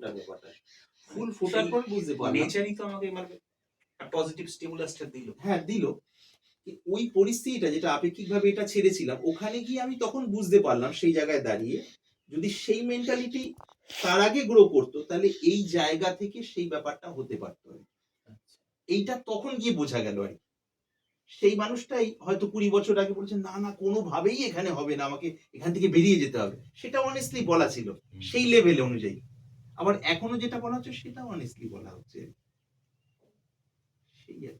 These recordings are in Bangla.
ফোটার ব্যাপারটা। ফুল ফোটার পর বুঝতে পারলাম। নেচারই তো আমাকে মানে পজিটিভ স্টিমুলাসটা দিল। হ্যাঁ দিল। ওই পরিস্থিতিটা যেটা আপেক্ষিকভাবে এটা ছেড়েছিলাম ওখানে গিয়ে আমি তখন বুঝতে পারলাম সেই জায়গায় দাঁড়িয়ে যদি সেই মেন্টালিটি তার আগে গ্রো করতো তাহলে এই জায়গা থেকে সেই ব্যাপারটা হতে পারতো। এইটা তখন গিয়ে বোঝা গেল আর সেই মানুষটাই হয়তো কুড়ি বছর আগে বলছে না না কোনোভাবেই এখানে হবে না আমাকে এখান থেকে বেরিয়ে যেতে হবে। সেটা অনেস্টলি বলা ছিল। সেই লেভেল অনুযায়ী। আবার এখনও যেটা বলা হচ্ছে সেটা অনেস্টলি বলা হচ্ছে সেই আর।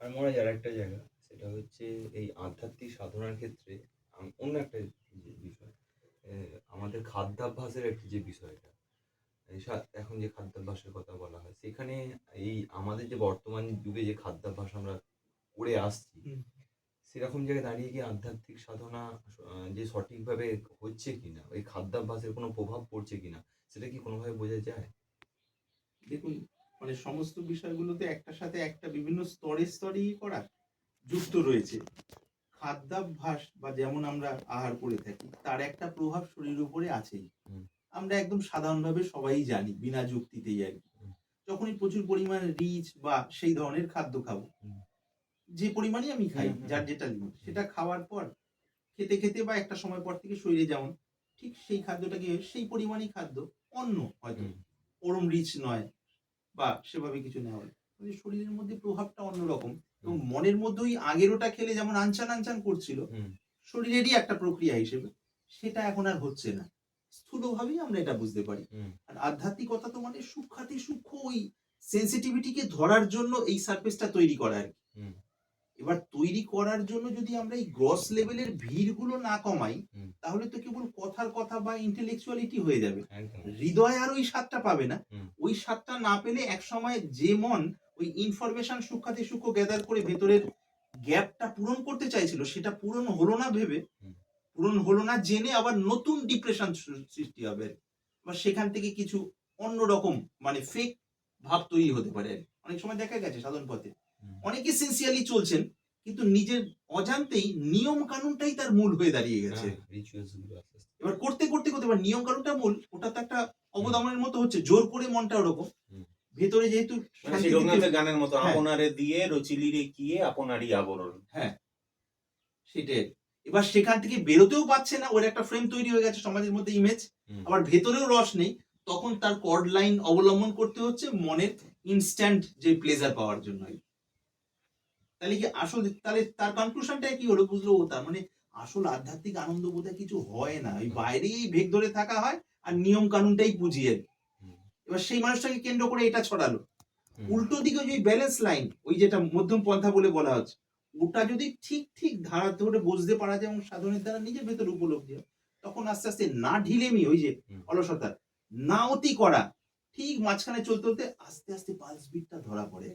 আর মনে হয় একটা জায়গা সেটা হচ্ছে এই আধ্যাত্মিক সাধনার ক্ষেত্রে অন্য একটা বিষয় আমাদের খাদ্যাভ্যাসের একটি যে বিষয়টা এখন যে খাদ্যাভ্যাসের কথা বলা হয় সেখানে এই আমাদের যে বর্তমান যুগে যে খাদ্যাভ্যাস আমরা করে আসছি। সেরকম জায়গায় দাঁড়িয়ে কি আধ্যাত্মিক সাধনা যে সঠিকভাবে হচ্ছে কিনা ওই খাদ্যাভ্যাসের কোনো প্রভাব পড়ছে কিনা সেটা কি কোনোভাবে বোঝা যায়? দেখুন মানে সমস্ত বিষয়গুলোতে একটার সাথে একটা বিভিন্ন স্তরে স্তরে ইয়ে করা যুক্ত রয়েছে। খাদ্যাভ্যাস বা যেমন আমরা আহার করে থাকি তার একটা প্রভাব শরীরের উপরে আছেই। আমরা একদম সাধারণভাবে সবাই জানি বিনা যুক্তিতেই আর কি। যখনই প্রচুর পরিমাণে রিচ বা সেই ধরনের খাদ্য খাব। যে পরিমাণে আমি খাই হুম, হুম, যার যেটা লিমিট সেটা খাওয়ার পর খেতে খেতে বা একটা সময় পর থেকে শরীরে যেমন ঠিক সেই খাদ্যটা খাদ্যটাকে সেই পরিমাণই খাদ্য অন্য হয়তো ওরম রিচ নয় বা সেভাবে কিছু নেওয়া হয়। মানে শরীরের মধ্যে প্রভাবটা অন্যরকম এবং মনের মধ্যে ওই আগের ওটা খেলে যেমন আনচান আনচান করছিল শরীরেরই একটা প্রক্রিয়া হিসেবে সেটা এখন আর হচ্ছে না। স্থূলভাবেই আমরা এটা বুঝতে পারি। আর আধ্যাত্মিকতা তো মানে সূক্ষাতি সূক্ষ্ম ওই সেন্সিটিভিটিকে ধরার জন্য এই সার্ফেসটা তৈরি করা আর কি। এবার তৈরি করার জন্য যদি আমরা এই গ্রস লেভেলের ভিড়গুলো না কমাই। তাহলে তো কেবল কথার কথা বা ইন্টেলেকচুয়ালিটি হয়ে যাবে। হৃদয় আর ওই স্বাদটা পাবে না। ওই স্বাদটা না পেলে এক সময় যে মন ওই ইনফরমেশন সূক্ষাতি সূক্ষ্ম গ্যাদার করে ভেতরের গ্যাপটা পূরণ করতে চাইছিল সেটা পূরণ হলো না ভেবে পূরণ হলো না জেনে আবার নতুন ডিপ্রেশন সৃষ্টি হবে। বা সেখান থেকে কিছু অন্যরকম মানে ফেক ভাব তৈরি হতে পারে। অনেক সময় দেখা গেছে সাধারণ পথে। অনেকে সিনসিয়ারলি চলছেন কিন্তু নিজের অজান্তেই নিয়ম কানুনটাই তার মূল হয়ে দাঁড়িয়ে গেছে। আস্তে আস্তে। এবার করতে করতে করতে এবার নিয়ম কানুনটা মূল ওটা তো একটা অবদমনের মতো হচ্ছে জোর করে মনটা ওরকম। ভেতরে যেহেতু মানে গানের মতো হ্যাঁ। আপনারে দিয়ে রচিলি রে কিয়ে আপনারই আবরণ। হ্যাঁ সেটাই। এবার সেখান থেকে বেরোতেও পাচ্ছে না ওর একটা ফ্রেম তৈরি হয়ে গেছে সমাজের মধ্যে ইমেজ আবার ভেতরেও রস নেই তখন তার কর্ড লাইন অবলম্বন করতে হচ্ছে মনের ইনস্ট্যান্ট যে প্লেজার পাওয়ার জন্য তাহলে কি আসল তাহলে তার কনক্লুশনটা কি হলো বুঝলো ও তার? মানে আসল আধ্যাত্মিক আনন্দ বোধহয় কিছু হয় না। ওই বাইরেই ভেগ ধরে থাকা হয় আর নিয়ম কানুনটাই বুঝিয়ে। এবার সেই মানুষটাকে কেন্দ্র করে এটা ছড়ালো। উল্টো দিকে ওই ব্যালেন্স লাইন ওই যেটা মধ্যম পন্থা বলে বলা হচ্ছে ওটা যদি ঠিক ঠিক ধারা ধরে বুঝতে পারা যায় এবং সাধনের দ্বারা নিজের ভেতর উপলব্ধি হয় তখন আস্তে আস্তে না ঢিলেমি ওই যে। অলসতা না অতি করা ঠিক মাঝখানে চলতে চলতে আস্তে আস্তে পালস বিটটা ধরা পড়ে।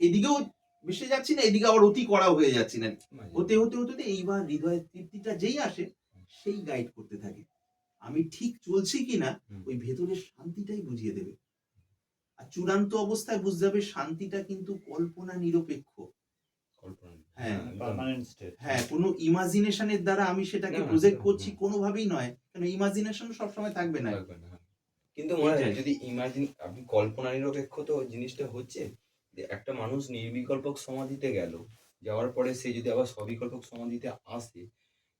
এদিকেও বেসে যাচ্ছি না এদিকে আবার অতি করাও হয়ে যাচ্ছি না। হতে হতে হতে হতে এইবার হৃদয়ের তৃপ্তিটা যেই আসে সেই গাইড করতে থাকে। আমি ঠিক চলছি কিনা ওই ভেতরের শান্তিটাই বুঝিয়ে দেবে। আর চূড়ান্ত অবস্থায় বুঝতে হবে শান্তিটা কিন্তু কল্পনা নিরপেক্ষ। হ্যাঁ, একদম। হ্যাঁ কোনো ইমাজিনেশনের দ্বারা আমি সেটাকে প্রজেক্ট করছি। কোনোভাবেই নয় কারণ ইমাজিনেশন সবসময় থাকবে না। থাকবে না, হ্যাঁ। কিন্তু মনে হয় যদি ইমাজিন আপনি কল্পনা নিরপেক্ষ তো জিনিসটা হচ্ছে একটা মানুষ নির্বিকল্পক সমাধিতে গেল, যাওয়ার পরে সে যদি আবার সবিকল্পক সমাধিতে আসে,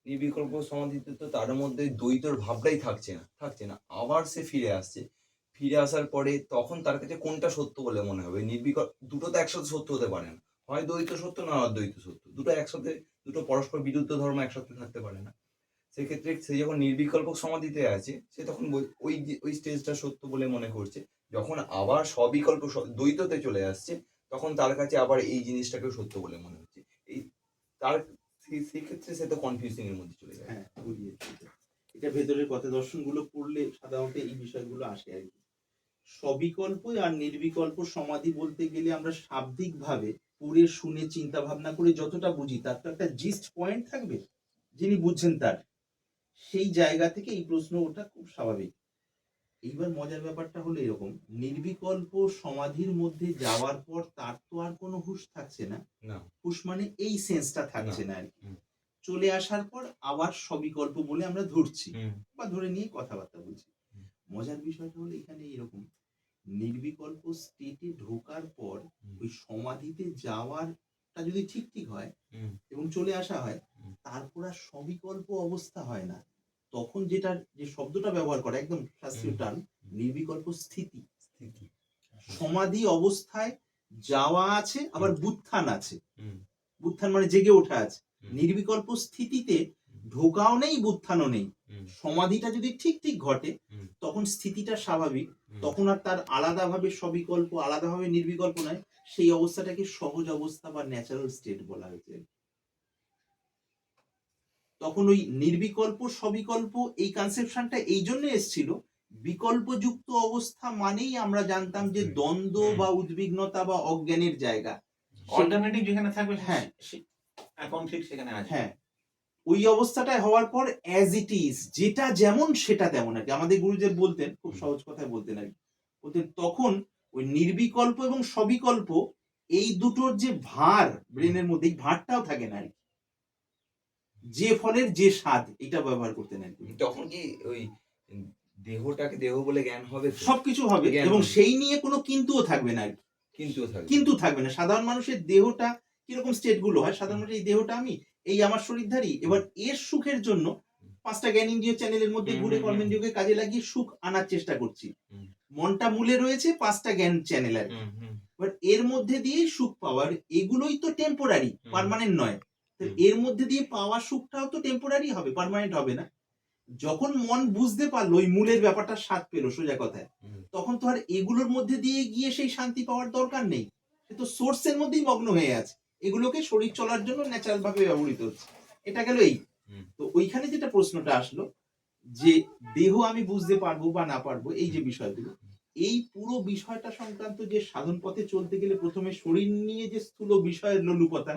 নির্বিকল্প সমাধিতে তো তার মধ্যে দ্বৈতর ভাবটাই থাকছে না থাকছে না। আবার সে ফিরে আসছে। ফিরে আসার পরে তখন তার কাছে কোনটা সত্য বলে মনে হবে? নির্বিকল্প দুটো তো একসাথে সত্য হতে পারে না। হয় দ্বৈত সত্য না অদ্বৈত সত্য। দুটো একসাথে, দুটো পরস্পর বিরুদ্ধ ধর্ম একসাথে থাকতে পারে না। সেক্ষেত্রে সে যখন নির্বিকল্প সমাধিতে আছে, সে তখন ওই ওই স্টেজটা সত্য বলে মনে করছে। যখন আবার সবিকল্প দ্বৈততে চলে আসছে, তখন তার কাছে আবার এই জিনিসটাকে সত্য বলে মনে হচ্ছে। এই তার সেই- সেই ক্ষেত্রে সে তো কনফিউজিং এর মধ্যে চলে যায়। হ্যাঁ এটা। ভেতরের কথা, দর্শনগুলো পড়লে সাধারণত এই বিষয়গুলো আসে আর কি। সবিকল্প আর নির্বিকল্প সমাধি বলতে গেলে আমরা শাব্দিক ভাবে পড়ে শুনে চিন্তা ভাবনা করে যতটা বুঝি, তার তো একটা জিস্ট পয়েন্ট থাকবে, যিনি বুঝছেন তার। সেই জায়গা থেকে এই প্রশ্ন ওটা খুব স্বাভাবিক। এইবার মজার ব্যাপারটা হলো এরকম। নির্বিকল্প সমাধির মধ্যে যাওয়ার পর তার তো আর কোনো হুঁশ থাকছে না। হুঁশ মানে এই সেন্সটা থাকছে না। আর কি চলে আসার পর আবার সবিকল্প বলে আমরা ধরছি বা ধরে নিয়ে কথাবার্তা বলছি। মজার বিষয়টা হলো এখানে এরকম নির্বিকল্প স্টেটে ঢোকার পর ওই সমাধিতে যাওয়ারটা যদি ঠিক ঠিক হয় এবং চলে আসা হয় তারপর আর সবিকল্প অবস্থা হয় না। তখন যেটার যে শব্দটা ব্যবহার করা একদম শাস্ত্রীয় নির্বিকল্প স্থিতি। স্থিতি। সমাধি অবস্থায় যাওয়া আছে আবার বুত্থান আছে। বুত্থান মানে জেগে ওঠা আছে। নির্বিকল্প স্থিতিতে ঢোকাও নেই বুত্থানও নেই। সমাধিটা যদি ঠিক ঠিক ঘটে তখন স্থিতিটা স্বাভাবিক। তখন আর তার আলাদাভাবে সবিকল্প আলাদাভাবে নির্বিকল্প নয়। সেই অবস্থাটাকে সহজ অবস্থা বা ন্যাচারাল স্টেট বলা হয়েছে। তখন ওই নির্বিকল্প সবিকল্প এই কনসেপশনটা এই জন্য এসেছিল। বিকল্পযুক্ত অবস্থা মানেই আমরা জানতাম যে দ্বন্দ্ব বা উদ্বিগ্নতা বা অজ্ঞানের জায়গা। অল্টারনেটিভ যেখানে থাকবে হ্যাঁ। এখন সেখানে আছে। হ্যাঁ। ওই অবস্থাটায় হওয়ার পর অ্যাজ ইট ইজ যেটা যেমন সেটা তেমন আর কি। আমাদের গুরুদেব বলতেন খুব সহজ কথায় বলতেন আর কি। বলতেন তখন ওই নির্বিকল্প এবং সবিকল্প এই দুটোর যে ভার ব্রেনের মধ্যে এই ভারটাও থাকে না আর কি। যে ফলের যে স্বাদ এটা ব্যবহার করতেন আর কি তখন কি ওই দেহটাকে দেহ বলে জ্ঞান হবে? সবকিছু হবে এবং সেই নিয়ে কোনো কিন্তুও থাকবে না আর কি। কিন্তু থাকবে কিন্তু থাকবে না। সাধারণ মানুষের দেহটা কীরকম স্টেটগুলো হয়? সাধারণ মানুষের এই দেহটা আমি এই আমার শরীরধারী এবার এর সুখের জন্য পাঁচটা জ্ঞান ইন্দ্রিয় চ্যানেলের মধ্যে ঘুরে। কর্মেন্দ্রিয়কে কাজে লাগিয়ে সুখ আনার চেষ্টা করছি। মনটা মূলে রয়েছে পাঁচটা জ্ঞান চ্যানেল আর এবার এর মধ্যে দিয়ে সুখ পাওয়ার এগুলোই তো টেম্পোরারি। পার্মানেন্ট নয়। এর মধ্যে দিয়ে পাওয়া সুখটাও তো টেম্পোরারি হবে পার্মানেন্ট হবে না। যখন মন বুঝতে পারল ওই মূলের ব্যাপারটা স্বাদ পেল সোজা কথায় তখন তো আর এগুলোর মধ্যে দিয়ে গিয়ে সেই শান্তি পাওয়ার দরকার নেই। সে তো সোর্সের মধ্যেই মগ্ন হয়ে আছে। এগুলোকে শরীর চলার জন্য ন্যাচারাল ভাবে ব্যবহৃত হচ্ছে। এটা গেল এই। তো ওইখানে যেটা প্রশ্নটা আসলো যে দেহ আমি বুঝতে পারব বা না পারব এই যে বিষয়গুলো এই পুরো বিষয়টা সংক্রান্ত যে সাধন পথে চলতে গেলে প্রথমে শরীর নিয়ে যে স্থূল বিষয়ের লোলুপতা।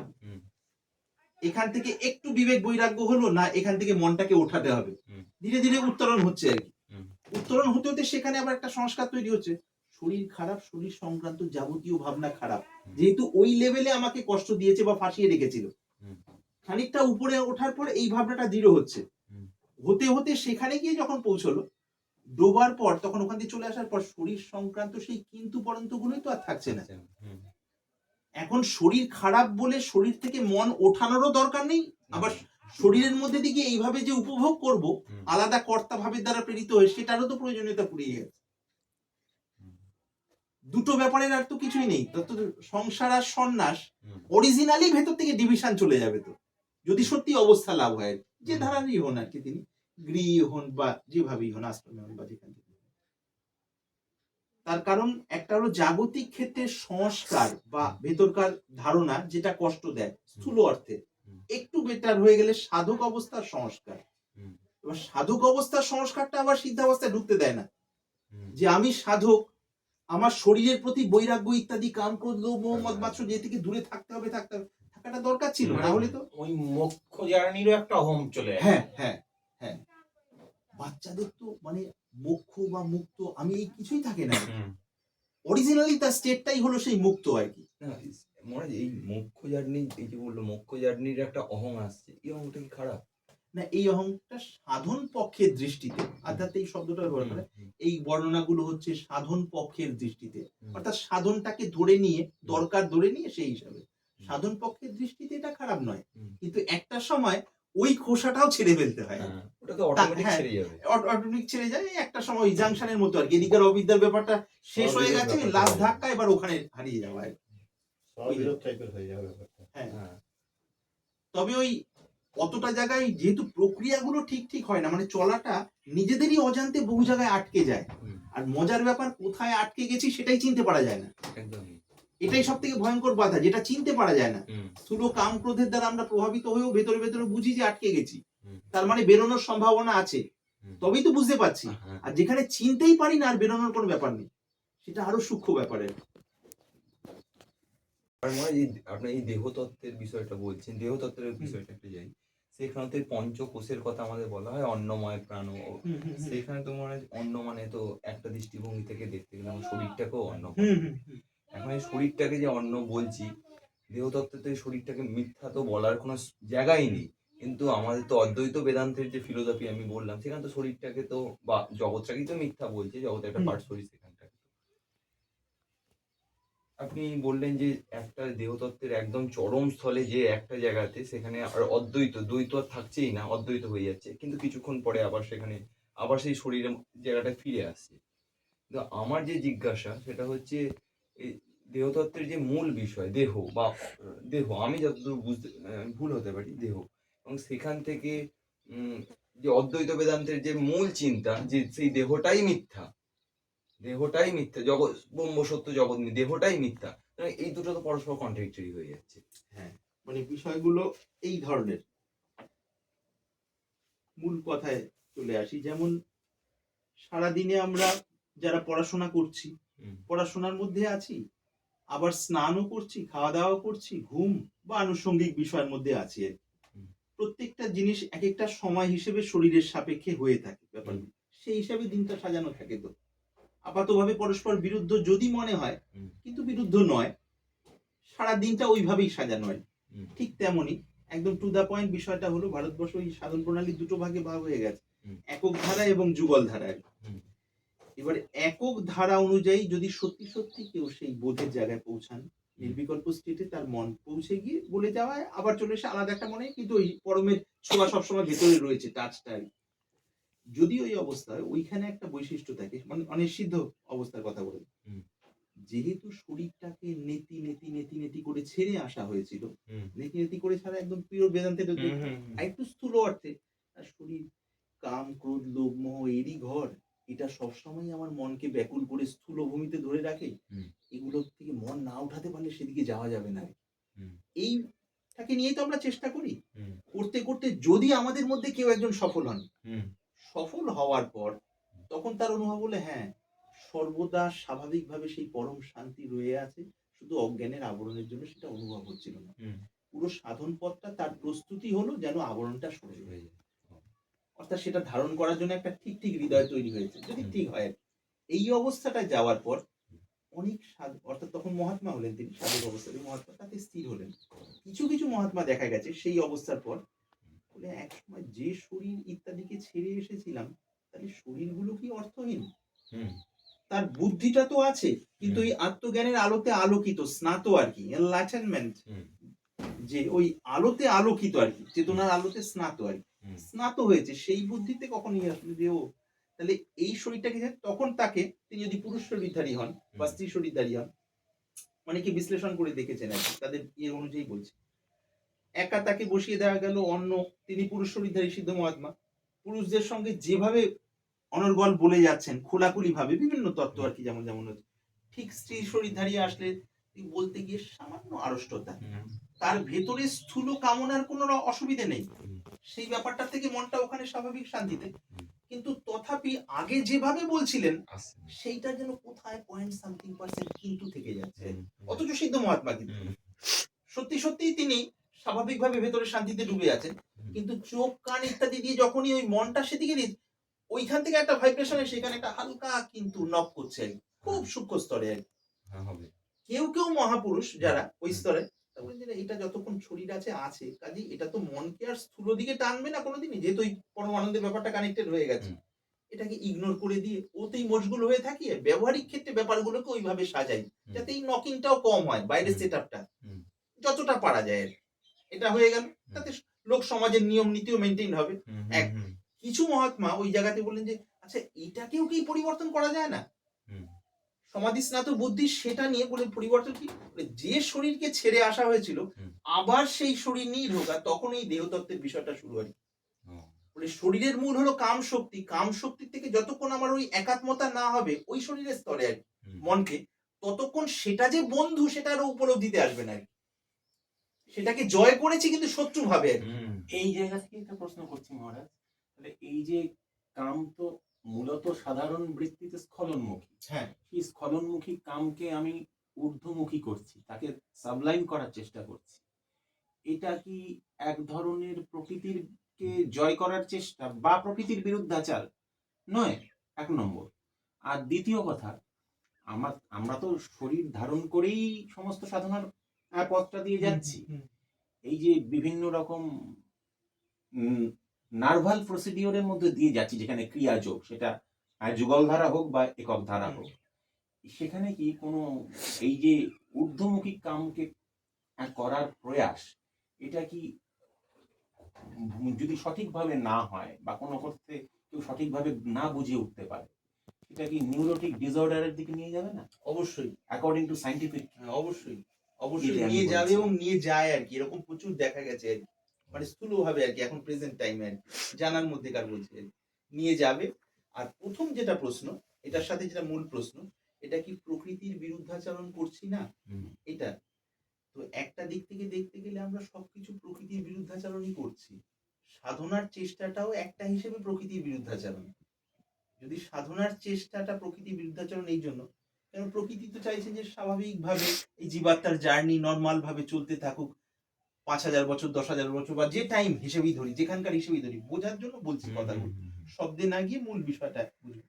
এখান থেকে একটু বিবেক বৈরাগ্য হলো না এখান থেকে মনটাকে ওঠাতে হবে। ধীরে ধীরে উত্তরণ হচ্ছে আর কি। উত্তরণ হতে হতে সেখানে আবার একটা সংস্কার তৈরি হচ্ছে। শরীর খারাপ শরীর সংক্রান্ত যাবতীয় ভাবনা খারাপ। যেহেতু ওই লেভেলে আমাকে কষ্ট দিয়েছে বা ফাঁসিয়ে রেখেছিল। খানিকটা উপরে ওঠার পর এই ভাবনাটা দৃঢ় হচ্ছে। হতে হতে সেখানে গিয়ে যখন পৌঁছলো ডোবার পর তখন ওখান থেকে চলে আসার পর শরীর সংক্রান্ত সেই কিন্তু পরন্ত গুলোই তো আর থাকছে না। এখন শরীর খারাপ বলে শরীর থেকে মন ওঠানোরও দরকার নেই আবার শরীরের মধ্যে দিকে এইভাবে যে উপভোগ করব আলাদা কর্তা ভাবের দ্বারা প্রেরিত হয়ে সেটারও তো প্রয়োজনীয়তা পুরিয়ে গেছে। দুটো ব্যাপারের আর তো কিছুই নেই তত সংসার আর সন্ন্যাস অরিজিনালি ভেতর থেকে ডিভিশন চলে যাবে তো। যদি সত্যি অবস্থা লাভ হয় যে। ধারারই হন আর কি তিনি গৃহী হন বা যেভাবেই হন আশ্রমে হন বা যেখান থেকে। তার কারণ একটা হলো জাগতিক ক্ষেত্রে সংস্কার বা ভেতরকার ধারণা যেটা কষ্ট দেয় স্থূল অর্থে। একটু বেটার হয়ে গেলে সাধক অবস্থার সংস্কার। এবার সাধক অবস্থার সংস্কারটা আবার সিদ্ধাবস্থায় ঢুকতে দেয় না। যে আমি সাধক আমার শরীরের প্রতি বৈরাগ্য ইত্যাদি কাম করল লোভ মোহ হ্যাঁ। মাত্র যে থেকে দূরে থাকতে হবে থাকতে হবে থাকাটা দরকার ছিল না হলে তো ওই মোক্ষ জার্নিরও একটা হোম চলে হ্যাঁ হ্যাঁ হ্যাঁ। বাচ্চাদের তো মানে মোক্ষ বা মুক্ত আমি এই কিছুই থাকে না অরিজিনালি তার স্টেটটাই হলো সেই মুক্ত আর কি। মনে এই মোক্ষ জার্নি এই যে বলল মোক্ষ জার্নির একটা অহং আসছে। এই অহংটা কি খারাপ? না এই অহংটা সাধন পক্ষের দৃষ্টিতে অর্থাৎ এই শব্দটা ব্যবহার করে এই বর্ণনাগুলো হচ্ছে সাধন পক্ষের দৃষ্টিতে। অর্থাৎ সাধনটাকে ধরে নিয়ে দরকার ধরে নিয়ে সেই হিসাবে। সাধন পক্ষের দৃষ্টিতে এটা খারাপ নয়। কিন্তু একটা সময় ওই খোসাটাও ছেড়ে ফেলতে হয়। হ্যাঁ, ওটা তো অটোমেটিক হ্যাঁ। ছেড়ে যাবে। অটোমেটিক ছেড়ে যায় একটা সময় জাংশনের মতো আর কি। এদিকের অবিদ্যার ব্যাপারটা শেষ হয়ে গেছে লাস্ট ধাক্কা এবার ওখানে হারিয়ে যাওয়া। হয়ে হ্যাঁ। হ্যাঁ। তবে ওই অতটা জায়গায় যেহেতু প্রক্রিয়াগুলো ঠিক ঠিক হয় না মানে চলাটা নিজেদেরই অজান্তে বহু জায়গায় আটকে যায়। আর মজার ব্যাপার কোথায় আটকে গেছি সেটাই চিনতে পারা যায় না। একদমই। এটাই সব থেকে ভয়ঙ্কর বাধা যেটা চিনতে পারা যায় না। স্থূল কাম ক্রোধের দ্বারা আমরা প্রভাবিত হয়েও ভেতরে ভেতরে বুঝি যে আটকে গেছি। তার মানে বেরোনোর সম্ভাবনা আছে। তবেই তো বুঝতে পারছি। হ্যাঁ, আর যেখানে চিনতেই পারি না আর বেরোনোর কোনো ব্যাপার নেই। সেটা আরও সূক্ষ্ম ব্যাপারের আর মনে হয় এই আপনি এই দেহতত্ত্বের বিষয়টা বলছেন দেহতত্ত্বের বিষয়টা একটু যাই। সেখানে তো এই পঞ্চকোষের কথা আমাদের বলা হয় অন্নময় প্রাণ। ও- সেখানে তো মনে হয় অন্ন মানে তো একটা দৃষ্টিভঙ্গি থেকে দেখতে গেলে আমার শরীরটাকেও অন্ন। এখন এই শরীরটাকে যে অন্ন বলছি দেহতত্ত্বে তো এই শরীরটাকে মিথ্যা তো বলার কোনো জায়গাই নেই। কিন্তু আমাদের তো অদ্বৈত বেদান্তের যে ফিলোসফি আমি বললাম সেখানে তো শরীরটাকে তো বা জগৎটাকেই তো মিথ্যা বলছে জগতের একটা পার্ট শরীর সেখানটাকে আপনি বললেন যে একটা দেহতত্ত্বের একদম চরম স্থলে যে একটা জায়গাতে সেখানে আর অদ্বৈত দ্বৈত আর থাকছেই না অদ্বৈত হয়ে যাচ্ছে। কিন্তু কিছুক্ষণ পরে আবার সেখানে আবার সেই শরীরের জায়গাটা ফিরে আসছে। কিন্তু আমার যে জিজ্ঞাসা সেটা হচ্ছে এই দেহতত্ত্বের যে মূল বিষয় দেহ বা দেহ আমি যতদূর বুঝতে ভুল হতে পারি দেহ। এবং সেখান থেকে যে অদ্বৈত বেদান্তের যে মূল চিন্তা যে সেই দেহটাই মিথ্যা। দেহটাই মিথ্যা জগৎ ব্রহ্ম সত্য জগৎ দেহটাই মিথ্যা। এই দুটো তো পরস্পর কন্ট্রাডিক্টরি হয়ে যাচ্ছে। হ্যাঁ মানে বিষয়গুলো এই ধরনের। মূল কথায় চলে আসি যেমন সারাদিনে আমরা যারা পড়াশোনা করছি পড়াশোনার মধ্যে আছি? আবার স্নানও করছি খাওয়া দাওয়া করছি ঘুম বা আনুষঙ্গিক বিষয়ের মধ্যে আছি। প্রত্যেকটা জিনিস এক একটা সময় হিসেবে শরীরের সাপেক্ষে হয়ে থাকে ব্যাপারগুলো। সেই হিসাবে দিনটা সাজানো থাকে তো। আপাতভাবে পরস্পর বিরুদ্ধ যদি মনে হয় কিন্তু বিরুদ্ধ নয়। সারা দিনটা ওইভাবেই সাজানো হয় ঠিক তেমনি একদম টু দা পয়েন্ট বিষয়টা হলো ভারতবর্ষ এই সাধন প্রণালী দুটো ভাগে ভাগ হয়ে গেছে। একক ধারা এবং যুগল ধারা। এবার একক ধারা অনুযায়ী যদি সত্যি সত্যি কেউ সেই বোধের জায়গায় পৌঁছান নির্বিকল্প স্টেটে তার মন পৌঁছে গিয়ে বলে যাওয়ায় আবার চলে এসে আলাদা একটা মনে কিন্তু ওই পরমের ছোঁয়া সবসময় ভেতরে রয়েছে টাচটা আর কি। যদি ওই অবস্থায় ওইখানে একটা বৈশিষ্ট্য থাকে মানে অনিষিদ্ধ অবস্থার কথা বলে হুম। যেহেতু শরীরটাকে নেতি নেতি নেতি নেতি করে ছেড়ে আসা হয়েছিল। নেতি নেতি করে ছাড়া একদম পিওর হুম। একটু স্থূল অর্থে আর শরীর কাম ক্রোধ লোভ মোহ এরই ঘর এটা সবসময় আমার মনকে ব্যাকুল করে স্থূল ভূমিতে ধরে রাখে। এগুলো থেকে মন না উঠাতে পারলে সেদিকে যাওয়া যাবে না। এইটাকে নিয়েই তো আমরা চেষ্টা করি। করতে করতে যদি আমাদের মধ্যে কেউ একজন সফল হন। সফল হওয়ার পর তখন তার অনুভব হলে হ্যাঁ সর্বদা স্বাভাবিকভাবে সেই পরম শান্তি রয়ে আছে শুধু অজ্ঞানের আবরণের জন্য সেটা অনুভব হচ্ছিল না পুরো সাধন পথটা তার প্রস্তুতি হলো যেন আবরণটা সরে হয়ে যায়। অর্থাৎ সেটা ধারণ করার জন্য একটা ঠিক ঠিক হৃদয় তৈরি হয়েছে। যদি ঠিক হয় এই অবস্থাটায় যাওয়ার পর অনেক সাধ অর্থাৎ তখন মহাত্মা হলেন তিনি সাধক অবস্থায়। মহাত্মা তাতে স্থির হলেন। কিছু কিছু মহাত্মা দেখা গেছে সেই অবস্থার পর। বলে এক সময় যে শরীর ইত্যাদিকে ছেড়ে এসেছিলাম তাহলে শরীরগুলো কি অর্থহীন? হুম। তার বুদ্ধিটা তো আছে কিন্তু। এই আত্মজ্ঞানের আলোতে আলোকিত স্নাত আর কি এনলাইটেনমেন্ট যে ওই আলোতে আলোকিত আর কি চেতনার আলোতে স্নাত আর কি। স্নাত হয়েছে সেই বুদ্ধিতে কখনই আসলে যে ও তাহলে এই শরীরটাকে তখন তাকে তিনি যদি পুরুষ শরীরধারী হন বা স্ত্রী শরীরধারী হন অনেকে বিশ্লেষণ করে দেখেছেন আর তাদের ইয়ে অনুযায়ী বলছে। একা তাকে বসিয়ে দেওয়া গেল অন্য তিনি পুরুষ শরীরধারী সিদ্ধ মহাত্মা। পুরুষদের সঙ্গে যেভাবে অনর্গল বলে যাচ্ছেন খোলাখুলি ভাবে বিভিন্ন তত্ত্ব আর কি যেমন যেমন হচ্ছে। ঠিক স্ত্রী শরীরধারী আসলে তিনি বলতে গিয়ে সামান্য আড়ষ্টতা। তার ভেতরে স্থূল কামনার কোনো অসুবিধে নেই। সেই ব্যাপারটা থেকে মনটা ওখানে স্বাভাবিক শান্তিতে। কিন্তু তথাপি আগে যেভাবে বলছিলেন। সেইটা যেন কোথায় পয়েন্ট সামথিং পার্সেন্ট কিন্তু থেকে যাচ্ছে। অথচ সিদ্ধ মহাত্মা কিন্তু। সত্যি সত্যিই তিনি স্বাভাবিকভাবে ভেতরে শান্তিতে ডুবে আছেন। কিন্তু চোখ কান ইত্যাদি দিয়ে যখনই ওই মনটা সেদিকে ওইখান থেকে একটা ভাইব্রেশনে সেখানে একটা হালকা কিন্তু নক করছে। খুব সূক্ষ্ম স্তরে। হ্যাঁ, কেউ কেউ মহাপুরুষ যারা ওই স্তরে বলেন যে এটা যতক্ষণ শরীর আছে আছে। কাজে এটা তো মনকে আর স্থূল দিকে টানবে না কোনোদিনই। যেহেতু ওই পরমানন্দের ব্যাপারটা কানেক্টেড হয়ে গেছে। এটাকে ইগনোর করে দিয়ে ওতেই মশগুল হয়ে থাকি ব্যবহারিক ক্ষেত্রে ব্যাপারগুলোকে ওইভাবে সাজাই। যাতে এই নকিংটাও কম হয় বাইরের সেট আপটা যতটা পারা যায়। এটা হয়ে গেল। তাতে লোক সমাজের নিয়ম নীতিও মেনটেন হবে। এক- কিছু মহাত্মা ওই জায়গাতে বললেন যে আচ্ছা এটাকেও কি পরিবর্তন করা যায় না? সমাধি স্নাত বুদ্ধি সেটা নিয়ে বলে পরিবর্তন কি? যে শরীরকে ছেড়ে আসা হয়েছিল আবার সেই শরীর নিয়ে ঢোকা তখন এই দেহতত্ত্বের বিষয়টা শুরু হয়। বলে শরীরের মূল হলো কাম শক্তি কাম শক্তি থেকে যতক্ষণ আমার ওই একাত্মতা না হবে ওই শরীরের স্তরে আর কি, মনকে ততক্ষণ সেটা যে বন্ধু সেটা আরও উপলব্ধিতে আসবে না আর কি। সেটাকে জয় করেছি কিন্তু শত্রু ভাবে। এই জায়গা থেকে একটা প্রশ্ন করছি মহারাজ তাহলে এই যে কাম তো মূলত সাধারণ বৃত্তিতে স্খলনমুখী। হ্যাঁ। সেই স্খলনমুখী কামকে আমি ঊর্ধ্বমুখী করছি তাকে সাবলাইন করার চেষ্টা করছি। এটা কি এক ধরনের প্রকৃতির কে জয় করার চেষ্টা বা প্রকৃতির বিরুদ্ধাচার? নয় এক নম্বর। আর দ্বিতীয় কথা আমার আমরা তো শরীর ধারণ করেই সমস্ত সাধনার পথটা দিয়ে যাচ্ছি। এই যে বিভিন্ন রকম নার্ভাল প্রসিডিওরের মধ্যে দিয়ে যাচ্ছি যেখানে ক্রিয়াযোগ সেটা যুগল ধারা হোক বা একক ধারা হোক। সেখানে কি কোনো এই যে ঊর্ধ্বমুখী কামকে করার প্রয়াস এটা কি যদি সঠিকভাবে না হয় বা কোনো করতে কেউ সঠিকভাবে না বুঝে উঠতে পারে এটা কি নিউরোটিক ডিসঅর্ডারের দিকে নিয়ে যাবে না? অবশ্যই। অ্যাকর্ডিং টু সাইন্টিফিক অবশ্যই। অবশ্যই নিয়ে যাবে এবং নিয়ে যায় আর কি। এরকম প্রচুর দেখা গেছে আর কি। মানে স্থূলভাবে আর কি এখন প্রেজেন্ট টাইমে আর জানার মধ্যেকার বলছি। নিয়ে যাবে। আর প্রথম যেটা প্রশ্ন এটার সাথে যেটা মূল প্রশ্ন এটা কি প্রকৃতির বিরুদ্ধাচরণ করছি না? এটা। তো একটা দিক থেকে দেখতে গেলে আমরা সবকিছু প্রকৃতির বিরুদ্ধাচরণই করছি। সাধনার চেষ্টাটাও একটা হিসেবে প্রকৃতির বিরুদ্ধাচরণ। যদি সাধনার চেষ্টাটা প্রকৃতির বিরুদ্ধাচরণ এই জন্য কারণ প্রকৃতি তো চাইছে যে স্বাভাবিকভাবে এই জীবাত্মার জার্নি নর্মাল ভাবে চলতে থাকুক। পাঁচ হাজার বছর দশ হাজার বছর বা যে টাইম হিসেবেই ধরি যেখানকার হিসেবেই ধরি বোঝার জন্য বলছি কথাগুলো। শব্দে না গিয়ে মূল বিষয়টা বুঝবে।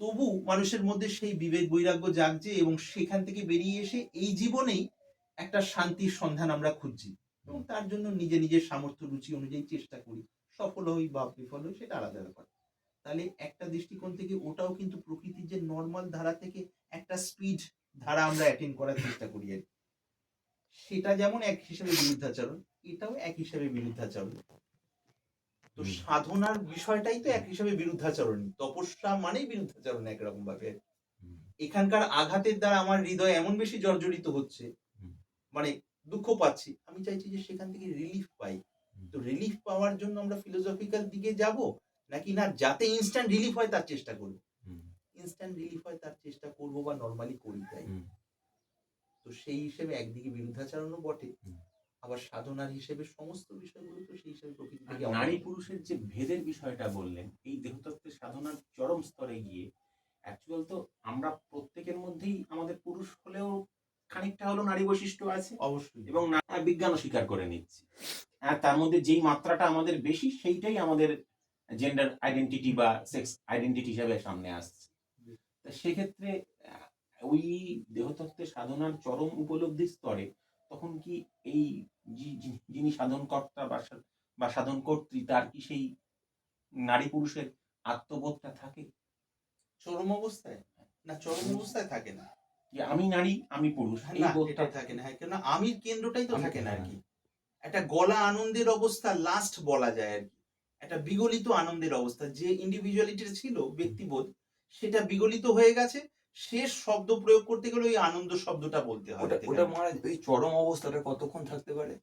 তবু মানুষের মধ্যে সেই বিবেক বৈরাগ্য জাগছে এবং সেখান থেকে বেরিয়ে এসে এই জীবনেই একটা শান্তির সন্ধান আমরা খুঁজছি। এবং তার জন্য নিজে নিজের সামর্থ্য রুচি অনুযায়ী চেষ্টা করি। সফল হই বা বিফল হই সেটা আলাদা ব্যাপার। তাহলে একটা দৃষ্টিকোণ থেকে ওটাও কিন্তু প্রকৃতির যে নর্মাল ধারা থেকে একটা স্পিড ধারা আমরা অ্যাটেন্ড করার চেষ্টা করি আর কি। সেটা যেমন এক হিসেবে বিরুদ্ধাচরণ এটাও এক হিসেবে বিরুদ্ধাচরণ। তো সাধনার বিষয়টাই তো এক হিসেবে বিরুদ্ধাচরণ তপস্যা মানেই বিরুদ্ধাচরণ একরকম ভাবে এখানকার আঘাতের দ্বারা আমার হৃদয় এমন বেশি জর্জরিত হচ্ছে মানে দুঃখ পাচ্ছি। আমি চাইছি যে সেখান থেকে রিলিফ পাই। তো রিলিফ পাওয়ার জন্য আমরা ফিলোসফিক্যাল দিকে যাব নাকি না যাতে ইনস্ট্যান্ট রিলিফ হয় তার চেষ্টা করব। ইনস্ট্যান্ট রিলিফ হয় তার চেষ্টা করব বা নর্মালি করি তাই। তো সেই হিসেবে একদিকে বিরুদ্ধাচরণও বটে আবার সাধনার হিসেবে সমস্ত বিষয়গুলো তো সেই হিসেবে প্রকৃতি নারী পুরুষের যে ভেদের বিষয়টা বললেন এই দেহতত্ত্বের সাধনার চরম স্তরে গিয়ে অ্যাকচুয়াল তো আমরা প্রত্যেকের মধ্যেই আমাদের পুরুষ হলেও খানিকটা হলো নারী বৈশিষ্ট্য আছে অবশ্যই। এবং না- বিজ্ঞানও স্বীকার করে নিচ্ছি। আর তার মধ্যে যেই মাত্রাটা আমাদের বেশি সেইটাই আমাদের জেন্ডার আইডেন্টিটি বা সেক্স আইডেন্টিটি হিসাবে সামনে আসছে। তা সেক্ষেত্রে ওই দেহতত্ত্বের সাধনার চরম উপলব্ধি স্তরে তখন কি এই যিনি সাধনকর্তা বা বা সাধন কর্ত্রী তার কি সেই নারী পুরুষের আত্মবোধটা থাকে? চরম অবস্থায়? না চরম অবস্থায় থাকে না। যে আমি নারী আমি পুরুষ এই বোধটা থাকে না হ্যাঁ কেন আমির কেন্দ্রটাই তো থাকে না আর। কি একটা গলা আনন্দের অবস্থা লাস্ট বলা যায় আর কি একটা বিগলিত আনন্দের অবস্থা যে ইন্ডিভিজুয়ালিটি ছিল ব্যক্তিবোধ সেটা বিগলিত হয়ে গেছে শেষ শব্দ প্রয়োগ করতে গেলে ওই আনন্দ শব্দটা বলতে হয় ওটা। মহারাজ ওই চরম অবস্থাটা কতক্ষণ থাকতে পারে?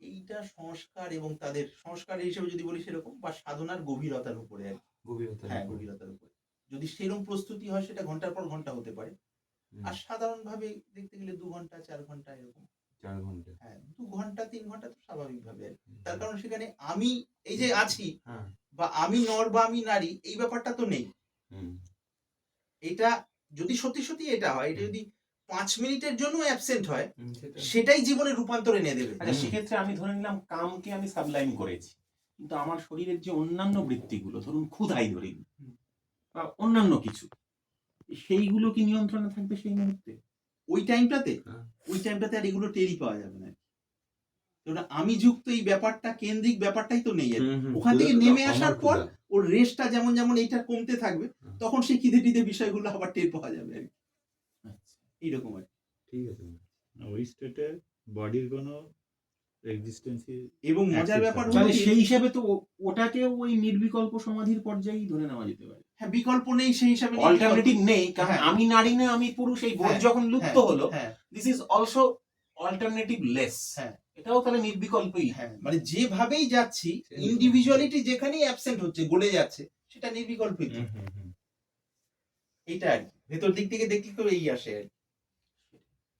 এইটা সংস্কার এবং তাদের সংস্কার হিসেবে যদি বলি সেরকম বা সাধনার গভীরতার উপরে আর গভীরতা হ্যাঁ গভীরতার উপরে। যদি সেরকম প্রস্তুতি হয় সেটা ঘণ্টার পর ঘণ্টা হতে পারে। আর সাধারণভাবে দেখতে গেলে দু ঘণ্টা চার ঘণ্টা এরকম। চার ঘণ্টা। হ্যাঁ দু ঘণ্টা তিন ঘণ্টা তো স্বাভাবিকভাবে তার কারণ সেখানে আমি এই যে আছি হ্যাঁ। বা আমি নর বা আমি নারী এই ব্যাপারটা তো নেই। হুম, এটা যদি সত্যি সত্যি এটা হয় এটা যদি পাঁচ মিনিটের জন্য অ্যাবসেন্ট হয় সেটাই। জীবনে রূপান্তর এনে দেবে। আচ্ছা সেক্ষেত্রে আমি ধরে নিলাম কামকে আমি সাবলাইম করেছি কিন্তু আমার শরীরের যে অন্যান্য বৃত্তিগুলো ধরুন ক্ষুধাই ধরি। বা অন্যান্য কিছু সেইগুলো কি নিয়ন্ত্রণে থাকবে সেই মুহূর্তে? ওই টাইমটাতে হ্যাঁ। ওই টাইমটাতে আর এগুলো টেরি পাওয়া যাবে না। আমি যুক্ত এই ব্যাপারটা কেন্দ্রিক ব্যাপারটাই তো নেই ওখান থেকে নেমে আসার পর ওর রেসটা যেমন যেমন এইটা কমতে থাকবে তখন সেই খিদে টিদে বিষয়গুলো আবার টের পাওয়া যাবে আর কি। আচ্ছা। এইরকম আর ঠিক আছে ওই স্টেটে বডির কোনো এবং মজার ব্যাপার হলো সেই হিসাবে তো ওটাকে ওই নির্বিকল্প সমাধির পর্যায়েই ধরে নেওয়া যেতে পারে। হ্যাঁ বিকল্প নেই সেই হিসাবে অল্টারনেটিভ নেই কারণ হ্যাঁ। আমি নারী না আমি পুরুষ এই বোধ হ্যাঁ, যখন লুপ্ত হ্যাঁ, হলো হ্যাঁ। This is also alternative less হ্যাঁ। এটাও তাহলে নির্বিকল্পই। হ্যাঁ মানে যেভাবেই যাচ্ছি ইন্ডিভিজুয়ালিটি যেখানেই অ্যাবসেন্ট হচ্ছে গলে যাচ্ছে সেটা নির্বিকল্পই। এইটা আর ভেতর দিক থেকে দেখলে তো এই আসে আর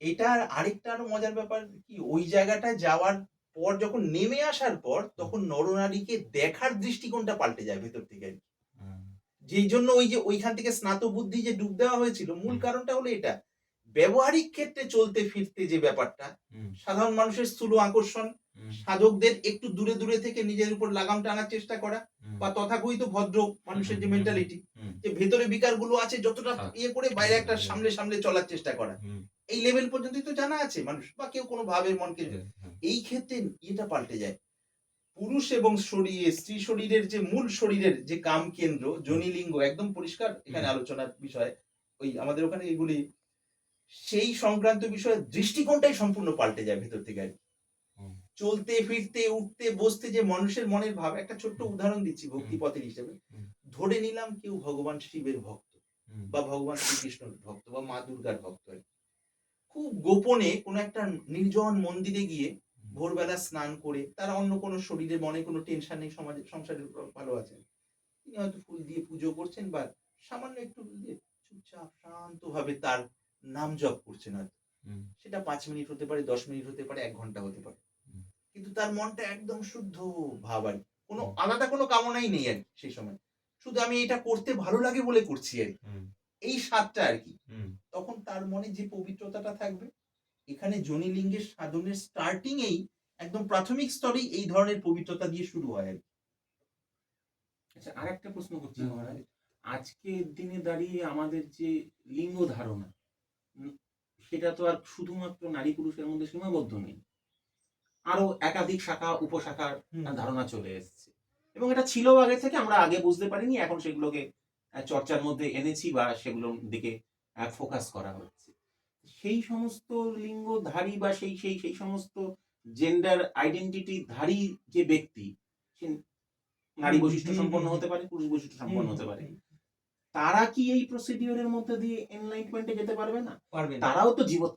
এটা আরেকটা আরও মজার ব্যাপার কি ওই জায়গাটায় যাওয়ার পর যখন নেমে আসার পর তখন নরনারীকে দেখার দৃষ্টিকোণটা পাল্টে যায় ভেতর থেকে আর কি। যেই জন্য ওই যে ওইখান থেকে স্নাত বুদ্ধি যে ডুব দেওয়া হয়েছিল মূল কারণটা হলো এটা। ব্যবহারিক ক্ষেত্রে চলতে ফিরতে যে ব্যাপারটা সাধারণ মানুষের স্থূল আকর্ষণ সাধকদের একটু দূরে দূরে থেকে নিজের উপর লাগাম টানার চেষ্টা করা বা তথাকথিত ভদ্র মানুষের যে মেন্টালিটি যে ভেতরে বিকারগুলো আছে যতটা হ্যাঁ। ইয়ে করে বাইরে একটা সামনে সামনে চলার চেষ্টা করা। এই লেভেল পর্যন্তই তো জানা আছে মানুষ বা কেউ কোনো ভাবের মনকে হ্যাঁ, হ্যাঁ। এই ক্ষেত্রে এটা পাল্টে যায়। পুরুষ এবং শরীর স্ত্রী শরীরের যে মূল শরীরের যে কাম কেন্দ্র জনিলিঙ্গ একদম পরিষ্কার এখানে আলোচনার বিষয় ওই আমাদের ওখানে এগুলি সেই সংক্রান্ত বিষয়ে দৃষ্টিকোণটাই সম্পূর্ণ পাল্টে যায় ভেতর থেকে আর কি। চলতে ফিরতে উঠতে বসতে যে মানুষের মনের ভাব একটা ছোট্ট উদাহরণ দিচ্ছি ভক্তিপথের হিসেবে। ধরে নিলাম কেউ ভগবান শিবের ভক্ত বা ভগবান শ্রীকৃষ্ণের ভক্ত বা মা দুর্গার ভক্ত। খুব গোপনে কোনো একটা নির্জন মন্দিরে গিয়ে ভোরবেলা স্নান করে তার অন্য কোনো শরীরে মনে কোনো টেনশন নেই সমাজে সংসারে ভালো আছেন তিনি হয়তো ফুল দিয়ে পুজো করছেন বা সামান্য একটু চুপচাপ শান্ত ভাবে তার নাম জপ করছেন আর সেটা পাঁচ মিনিট হতে পারে দশ মিনিট হতে পারে এক ঘণ্টা হতে পারে। কিন্তু তার মনটা একদম শুদ্ধ ভাব আর। কোনো আলাদা কোনো কামনাই নেই আর কি সেই সময়। শুধু আমি এটা করতে ভালো লাগে বলে করছি আর এই স্বাদটা আর কি। তখন তার মনে যে পবিত্রতাটা থাকবে এখানে জনিলিঙ্গের সাধনের স্টার্টিং এই একদম প্রাথমিক স্তরেই এই ধরনের পবিত্রতা দিয়ে শুরু হয় আর। আচ্ছা আর একটা প্রশ্ন করছি মহারাজ। আজকের দিনে দাঁড়িয়ে আমাদের যে লিঙ্গ ধারণা সেটা তো আর শুধুমাত্র নারী পুরুষের মধ্যে সীমাবদ্ধ নেই। আরও একাধিক শাখা উপশাখার ধারণা চলে এসেছে। এবং এটা ছিল আগে থেকে আমরা আগে বুঝতে পারিনি এখন সেগুলোকে চর্চার মধ্যে এনেছি বা সেগুলোর দিকে ফোকাস করা হচ্ছে। সেই সমস্ত লিঙ্গধারী বা সেই সেই সেই সমস্ত জেন্ডার আইডেন্টিটি ধারী যে ব্যক্তি সে নারী বৈশিষ্ট্য সম্পন্ন হতে পারে পুরুষ বৈশিষ্ট্য সম্পন্ন হতে পারে। তারা কি এই প্রসিডিওরের মধ্যে দিয়ে এনলাইটমেন্টে যেতে পারবে না? পারবেন তারাও তো জীবত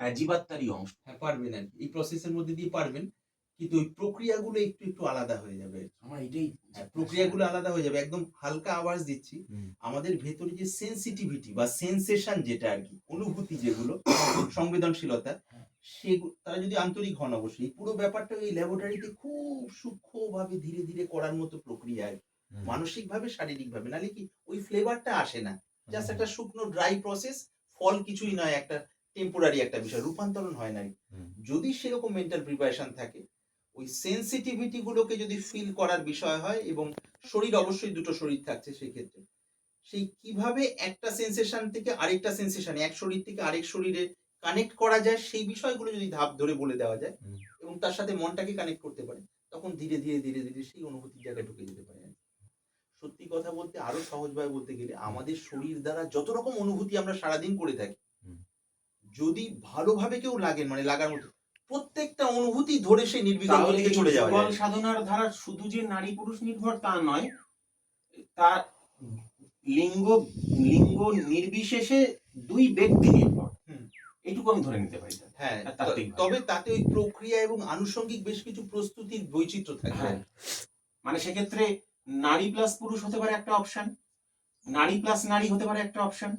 জীবাত্মারই অংশ। হ্যাঁ পারবেন আর এই প্রসেসের মধ্যে দিয়ে পারবেন কিন্তু ওই প্রক্রিয়াগুলো একটু একটু আলাদা হয়ে যাবে। আমার এটাই হ্যাঁ, প্রক্রিয়াগুলো আলাদা হয়ে যাবে। একদম হালকা আওয়াজ দিচ্ছি। আমাদের ভেতরে যে সেন্সিটিভিটি বা সেন্সেশন যেটা আর কি অনুভূতি যেগুলো সংবেদনশীলতা সেগুলো তারা যদি আন্তরিক হন অবশ্যই। পুরো ব্যাপারটা ওই ল্যাবরেটরিতে খুব সূক্ষ্মভাবে ধীরে ধীরে করার মতো প্রক্রিয়া আর কি। মানসিক ভাবে শারীরিক ভাবে নালে কি ওই ফ্লেভারটা আসে না। জাস্ট একটা শুকনো ড্রাই প্রসেস ফল কিছুই নয় একটা টেম্পোরারি একটা বিষয়। রূপান্তরণ হয় না যদি সেরকম মেন্টাল প্রিপারেশন থাকে ওই সেন্সিটিভিটি গুলোকে যদি ফিল করার বিষয় হয় এবং শরীর অবশ্যই দুটো শরীর থাকছে সেই ক্ষেত্রে সেই কীভাবে একটা সেন্সেশন থেকে আরেকটা সেন্সেশন এক শরীর থেকে আরেক শরীরে কানেক্ট করা যায় সেই বিষয়গুলো যদি ধাপ ধরে বলে দেওয়া যায় এবং তার সাথে মনটাকে কানেক্ট করতে পারে তখন ধীরে ধীরে ধীরে ধীরে সেই অনুভূতির জায়গায় ঢুকে যেতে পারে আর কি। সত্যি কথা বলতে আরও সহজভাবে বলতে গেলে আমাদের শরীর দ্বারা যত রকম অনুভূতি আমরা সারাদিন করে থাকি যদি ভালোভাবে কেউ লাগেন মানে লাগার মতো প্রত্যেকটা অনুভূতি ধরে সেই নির্বিকল্প দিকে চলে যুগল সাধনার ধারা শুধু যে নারী পুরুষ নির্ভর তা নয় তার লিঙ্গ লিঙ্গ নির্বিশেষে দুই ব্যক্তি নির্ভর হুম। এইটুকু আমি ধরে নিতে পারি হ্যাঁ হয়। তবে তাতে ওই প্রক্রিয়া এবং আনুষঙ্গিক বেশ কিছু প্রস্তুতির বৈচিত্র্য থাকে হ্যাঁ। মানে সেক্ষেত্রে নারী প্লাস পুরুষ হতে পারে একটা অপশন নারী প্লাস নারী হতে পারে একটা অপশন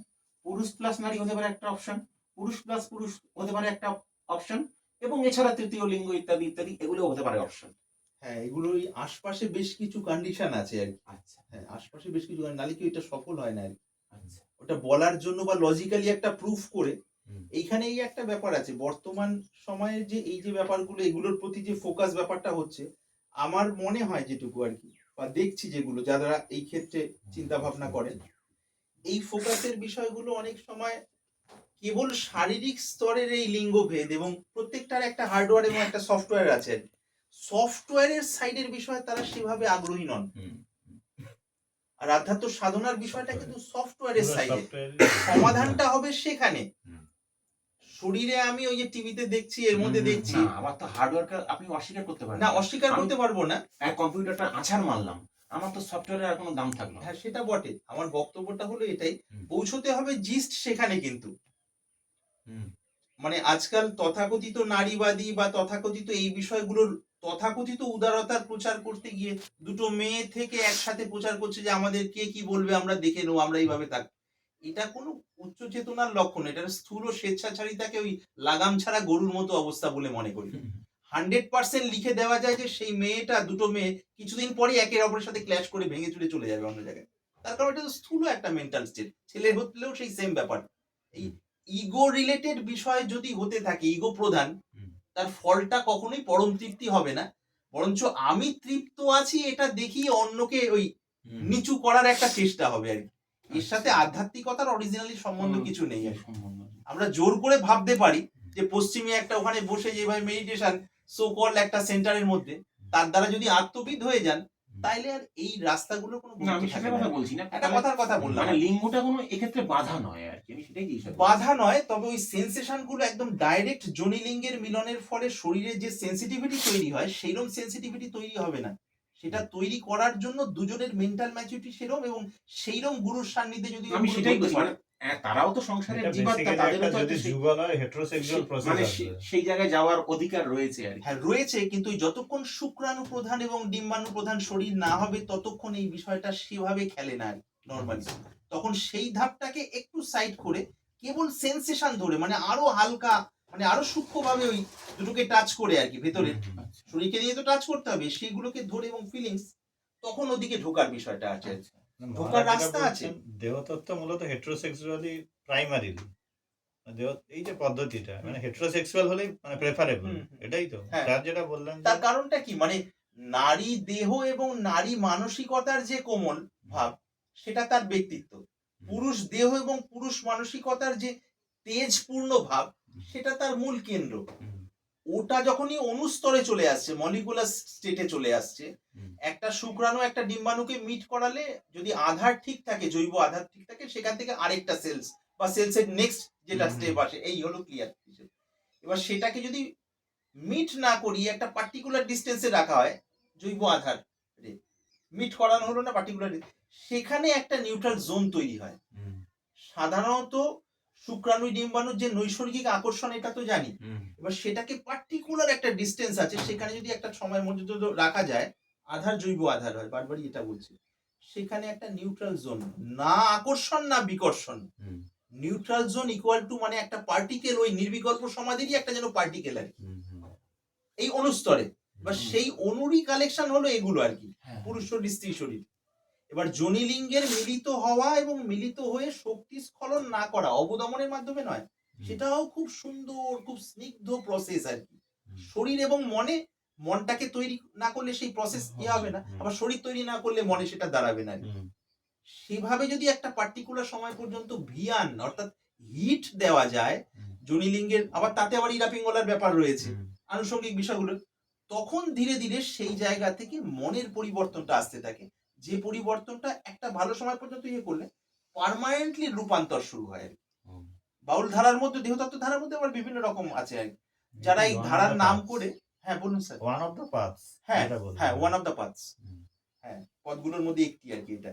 পুরুষ প্লাস নারী হতে পারে একটা অপশন পুরুষ প্লাস পুরুষ হতে পারে একটা অপশন এবং এছাড়া তৃতীয় লিঙ্গ ইত্যাদি ইত্যাদি এগুলো হতে পারে অপশন হ্যাঁ এগুলো ওই আশপাশে বেশ কিছু কন্ডিশন আছে আর আচ্ছা। হ্যাঁ আশপাশে বেশ কিছু নালে কি ওইটা সফল হয় না আর কি। আচ্ছা। ওটা বলার জন্য বা লজিক্যালি একটা প্রুফ করে। এইখানে এই একটা ব্যাপার আছে। বর্তমান সময়ে যে এই যে ব্যাপারগুলো এগুলোর প্রতি যে ফোকাস ব্যাপারটা হচ্ছে আমার মনে হয় যেটুকু আর কি বা দেখছি যেগুলো যারা এই ক্ষেত্রে চিন্তা ভাবনা করেন। এই ফোকাসের বিষয়গুলো অনেক সময় কেবল শারীরিক স্তরের এই লিঙ্গভেদ এবং প্রত্যেকটার একটা হার্ডওয়্যার এবং একটা সফটওয়্যার আছে। সফটওয়্যারের সাইডের বিষয়ে তারা সেভাবে আগ্রহী নন। আর আধ্যাত্ম সাধনার বিষয়টা কিন্তু সফটওয়্যারের সাইডে। সমাধানটা হবে সেখানে। শরীরে আমি ওই যে টিভিতে দেখছি এর মধ্যে দেখছি। না, আবার তো হার্ডওয়্যারকে আপনি অস্বীকার করতে পারেন। না অস্বীকার আমি- করতে পারব না। এক কম্পিউটারটা আছাড় মারলাম। আমার তো সফটওয়্যারের আর কোনো দাম থাকল না। হ্যাঁ সেটা বটে। আমার বক্তব্যটা হলো এটাই। হুম। পৌঁছতে হবে জিস্ট সেখানে কিন্তু। হুম, মানে আজকাল তথাকথিত নারীবাদী বা তথাকথিত এই বিষয়গুলোর তথাকথিত উদারতার প্রচার করতে গিয়ে দুটো মেয়ে থেকে একসাথে প্রচার করছে যে আমাদের কে কি বলবে আমরা দেখে নেব আমরা এইভাবে থাক এটা কোনো উচ্চ চেতনার লক্ষণ এটা স্থূল স্বেচ্ছাচারিতাকে ওই লাগাম ছাড়া গরুর মতো অবস্থা বলে মনে করি। হান্ড্রেড পার্সেন্ট লিখে দেওয়া যায় যে সেই মেয়েটা দুটো মেয়ে কিছুদিন পরে একের অপরের সাথে ক্ল্যাশ করে ভেঙে চুরে চলে যাবে অন্য জায়গায়। তার কারণ এটা স্থূল একটা মেন্টাল স্টেট ছেলে হলেও সেই সেম ব্যাপার। এই ইগো রিলেটেড বিষয় যদি হতে থাকে ইগো প্রধান। তার ফলটা কখনোই পরম তৃপ্তি হবে না। বরঞ্চ আমি তৃপ্ত আছি এটা দেখিয়ে অন্যকে ওই নিচু করার একটা চেষ্টা হবে আর কি। এর সাথে আধ্যাত্মিকতার অরিজিনালি সম্বন্ধ কিছু নেই। আমরা জোর করে ভাবতে পারি যে পশ্চিমে একটা ওখানে বসে যেভাবে মেডিটেশন সো কল একটা সেন্টারের মধ্যে তার দ্বারা যদি আত্মবিদ হয়ে যান তাইলে আর এই রাস্তাগুলো কোনো আমি সেটা কথা বলছি না। একটা কথার কথা বললাম। মানে লিঙ্গটা কোনো এক্ষেত্রে বাধা নয় আর কি আমি সেটাই জিজ্ঞাসা বাধা নয় তবে ওই সেন্সেশনগুলো একদম ডাইরেক্ট জনিলিঙ্গের মিলনের ফলে শরীরে যে সেন্সিটিভিটি তৈরি হয় সেইরকম সেন্সিটিভিটি তৈরি হবে না। সেটা তৈরি করার জন্য দুজনের মেন্টাল ম্যাচুরিটি সেরকম এবং সেইরকম গুরুর সান্নিধ্যে যদি আমি সেটাই বলছি মানে তারাও তো সংসারের জীবাত্মা তাদেরও তো হয় হেটারোসেক্সুয়াল প্রসেস মানে সেই জায়গায় যাওয়ার অধিকার রয়েছে আর হ্যাঁ রয়েছে কিন্তু যতক্ষণ শুক্রাণু প্রধান এবং ডিম্বাণু প্রধান শরীর না হবে ততক্ষণ এই বিষয়টা সেভাবে খেলে না নর্মালি তখন সেই ধাপটাকে একটু সাইড করে কেবল সেন্সেশন ধরে মানে আরও হালকা মানে আরও সূক্ষ্মভাবে ওই দুটোকে টাচ করে আর কি ভেতরে। আচ্ছা, শরীরকে নিয়ে তো টাচ করতে হবে সেগুলোকে ধরে এবং ফিলিংস তখন ওদিকে ঢোকার বিষয়টা আছে। আচ্ছা। ঢোকার রাস্তা আছে। দেহতত্ত্ব মূলত হেটারোসেক্সুয়ালি প্রাইমারি দেহ এই যে পদ্ধতিটা মানে হেটারোসেক্সুয়াল হলেই মানে প্রেফারেবল। এটাই তো। হ্যাঁ। তার যেটা বললেন তার কারণটা কি? মানে নারী দেহ এবং নারী মানসিকতার যে কোমল ভাব সেটা তার ব্যক্তিত্ব। পুরুষ দেহ এবং পুরুষ মানসিকতার যে তেজপূর্ণ ভাব সেটা তার মূল কেন্দ্র। ওটা যখনই অনুস্তরে চলে আসছে মলিকুলার স্টেটে চলে আসছে একটা শুক্রাণু একটা ডিম্বাণুকে মিট করালে যদি আধার ঠিক থাকে জৈব আধার ঠিক থাকে সেখান থেকে আরেকটা সেলস বা সেলসের নেক্সট যেটা স্টেপ আসে এই হলো ক্লিয়ার এবার সেটাকে যদি মিট না করিয়ে একটা পার্টিকুলার ডিস্টেন্সে রাখা হয় জৈব আধার মিট করানো হলো না পার্টিকুলার সেখানে একটা নিউট্রাল জোন তৈরি হয়। সাধারণত শুক্রাণু ডিম্বাণুর যে নৈসর্গিক আকর্ষণ এটা তো জানি। এবার সেটাকে পার্টিকুলার একটা ডিস্টেন্স আছে সেখানে যদি একটা সময়ের মধ্যে রাখা যায় আধার জৈব আধার হয় বারবারই এটা বলছি। সেখানে একটা নিউট্রাল জোন না আকর্ষণ না বিকর্ষণ। নিউট্রাল জোন ইকুয়াল টু মানে একটা পার্টিকেল ওই নির্বিকল্প সমাধিরই একটা যেন পার্টিকেল আর কি। এই অনুস্তরে। বা সেই অনুরই কালেকশন হলো এগুলো আর কি। হ্যাঁ। পুরুষ শরীর স্ত্রী শরীর। এবার যোনিলিঙ্গের মিলিত হওয়া এবং মিলিত হয়ে শক্তি স্খলন না করা অবদমনের মাধ্যমে নয় সেটাও খুব সুন্দর খুব স্নিগ্ধ প্রসেস আর কি। শরীর এবং মনে মনটাকে তৈরি না করলে সেই প্রসেস ইয়ে হবে না আবার শরীর তৈরি না করলে মনে সেটা দাঁড়াবে না সেভাবে যদি একটা পার্টিকুলার সময় পর্যন্ত ভিয়ান অর্থাৎ হিট দেওয়া যায় হুম। যোনিলিঙ্গের আবার তাতে আবার ইরাপিঙ্গলার ব্যাপার রয়েছে আনুষঙ্গিক বিষয়গুলো তখন ধীরে ধীরে সেই জায়গা থেকে মনের পরিবর্তনটা আসতে থাকে। যে পরিবর্তনটা একটা ভালো সময় পর্যন্ত ইয়ে করলে পার্মানেন্টলি রূপান্তর শুরু হয় আর কি। বাউল ধারার মধ্যে দেহতত্ত্ব ধারার মধ্যে আবার বিভিন্ন রকম আছে আর। যারা এই ধারার নাম করে হ্যাঁ বলুন sir. One of the paths হ্যাঁ হ্যাঁ ওয়ান অফ দ্য পাথস হ্যাঁ পদগুলোর মধ্যে একটি আর কি এটা।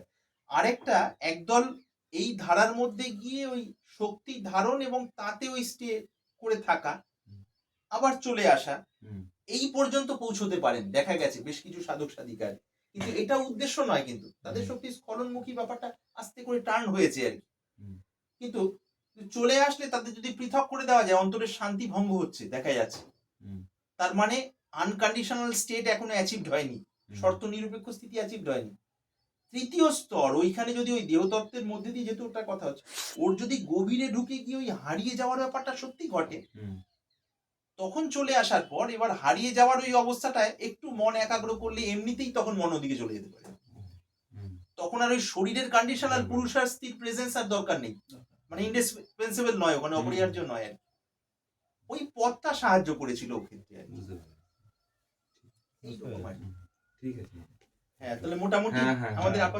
আরেকটা একদল এই ধারার মধ্যে গিয়ে ওই শক্তি ধারণ এবং তাতে ওই স্টে করে থাকা আবার চলে আসা এই পর্যন্ত পৌঁছতে পারেন। দেখা গেছে বেশ কিছু সাধক সাধিকার কিন্তু এটা উদ্দেশ্য নয় কিন্তু। তাদের। শক্তি স্খলনমুখী ব্যাপারটা আস্তে করে টার্ন হয়েছে আর। কিন্তু চলে আসলে তাদের যদি পৃথক করে দেওয়া যায় অন্তরের শান্তি ভঙ্গ হচ্ছে দেখা যাচ্ছে। তার মানে আনকন্ডিশনাল স্টেট এখনও অ্যাচিভড হয়নি। শর্ত নিরপেক্ষ স্থিতি অ্যাচিভড হয়নি। তৃতীয় স্তর ওইখানে যদি ওই দেহতত্ত্বের মধ্যে দিয়ে যেহেতু ওটা কথা হচ্ছে ওর যদি গভীরে ঢুকে গিয়ে ওই হারিয়ে যাওয়ার ব্যাপারটা সত্যি ঘটে। তখন চলে আসার পর এবার হারিয়ে যাওয়ার ওই অবস্থাটায় একটু মন একাগ্র করলে এমনিতেই তখন মন ওদিকে চলে যেতে পারে তখন আর ওই শরীরের কন্ডিশন আর। পুরুষ আর স্ত্রীর প্রেজেন্স আর দরকার নেই মানে ইন্ডিসপেন্সেবল নয় ওখানে অপরিহার্য নয় আর ওই পথটা সাহায্য করেছিল ও ক্ষেত্রে আর। ঠিক আছে হ্যাঁ তাহলে মোটামুটি হ্যাঁ, হ্যাঁ, আমাদের হ্যাঁ। আপাতত